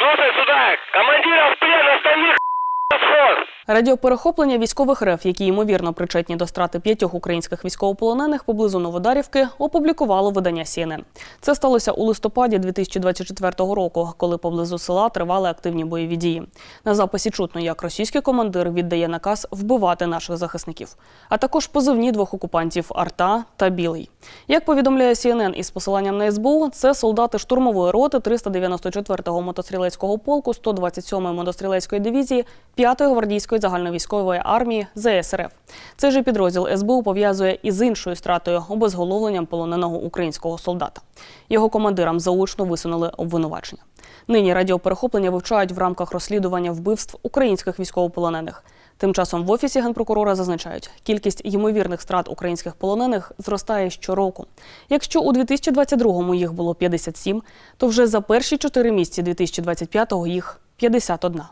Слушай сюда, командиров в плен, остальных. Радіоперехоплення військових РФ, які ймовірно причетні до страти п'ятьох українських військовополонених поблизу Новодарівки, опублікувало видання CNN. Це сталося у листопаді 2024 року, коли поблизу села тривали активні бойові дії. На записі чутно, як російський командир віддає наказ вбивати наших захисників, а також позивні двох окупантів Арта та Білий. Як повідомляє CNN із посиланням на СБУ, це солдати штурмової роти 394-го мотострілецького полку 127-ї мотострілецької дивізії 5-ї гвардійської загальновійськової армії ЗСРФ. Цей же підрозділ СБУ пов'язує із іншою стратою обезголовленням полоненого українського солдата. Його командирам заочно висунули обвинувачення. Нині радіоперехоплення вивчають в рамках розслідування вбивств українських військовополонених. Тим часом в офісі генпрокурора зазначають, кількість ймовірних страт українських полонених зростає щороку. Якщо у 2022-му їх було 57, то вже за перші чотири місяці 2025-го їх 51.